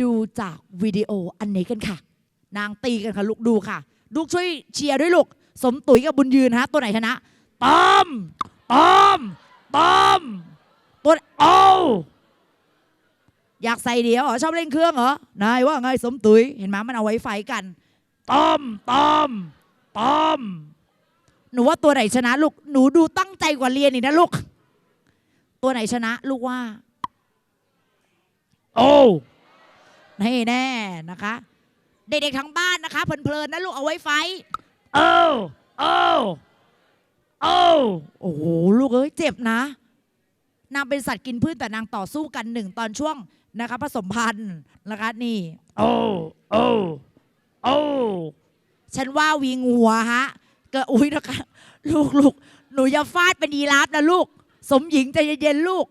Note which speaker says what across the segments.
Speaker 1: ดูจากวิดีโออันนี้กันค่ะ นางตีกันค่ะลูกดูค่ะ ลูกช่วยเชียร์ด้วยลูก สมตุ๋ยกับบุญยืนฮะ ตัวไหนชนะตอมตอมตอมตัวโออยากใส่เดียวเหรอชอบเล่นเครื่องเหรอนายว่าไงสมตุ๋ยเห็นไหมมันเอาไว้ไฟกันตอมตอมตอมหนูว่าตัวไหนชนะลูกหนูดูตั้งใจกว่าเรียนอีกนะลูก ตัวไหนชนะลูกว่า โอ้ ให้แน่นะคะ เด็กๆทั้งบ้านนะคะเพลินๆนะลูกเอาไว้ไฟท์โอ้โอ้โอ้โอ้โหลูกเอ้ยเจ็บนะนางเป็นสัตว์กินพืชแต่นางต่อสู้กันหนึ่งตอนช่วงนะคะผสมพันธุ์นะคะนี่ โอ้โอ้โอ้ฉันว่าวีงัวฮะเกิดอุ้ยนะคะลูกลูกหนูอย่าฟาดเป็นยีราฟนะลูก สมหญิงใจเย็นๆลูก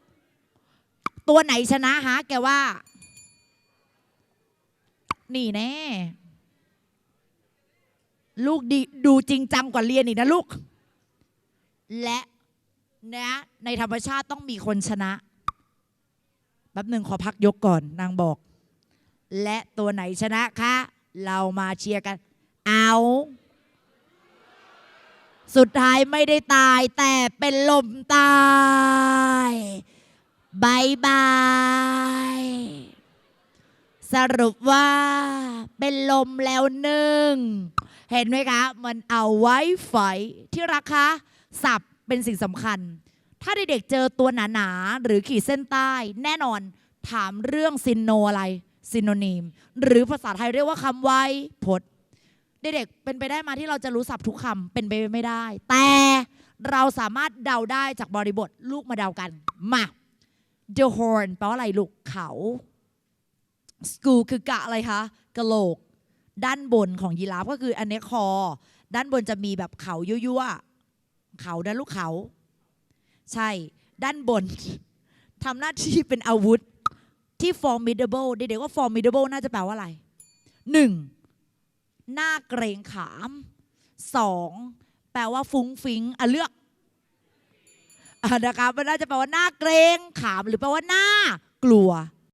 Speaker 1: ตัวไหนชนะฮะแกว่า นี่แน่ ลูกดีดูจริงจังกว่าเรียนอีกนะลูก และนะในธรรมชาติต้องมีคนชนะแป๊บหนึ่งขอพักยกก่อนนางบอก และตัวไหนชนะคะ เรามาเชียร์กัน เอา สุดท้ายไม่ได้ตายแต่เป็นลมตายบายบาย สรุปว่าเป็นลมแล้วหนึ่ง เห็นไหมคะ มันเอาไว้ไฟที่รักคะสับเป็นสิ่งสำคัญ ถ้าเด็กๆเจอตัวหนาๆ หรือขีดเส้นใต้ แน่นอนถามเรื่องซินโนอะไรซินโนนีม หรือภาษาไทยเรียกว่าคำไวยพจน์เด็กๆเป็นไปได้มาที่เราจะรู้ศัพท์ทุกคำเป็นไปไม่ได้ แต่เราสามารถเดาได้จากบริบทลูกมาเดากันมา the horn แปลว่าอะไรลูกเขา school คือกะอะไรคะกะโหลก ด้านบนของยีราฟก็คืออันนี้คอ ด้านบนจะมีแบบเขายั่วๆเขาด้านลูกเขา ใช่ ด้านบนทำหน้าที่เป็นอาวุธที่ formidable เด็กๆว่า formidable น่าจะแปลว่าอะไรหนึ่งหน้าเกรงขามสองแปลว่าฟุ้งฟิงอะเลือกอะนะคะมันน่าจะแปลว่าหน้าเกรงขามหรือแปลว่าหน้ากลัว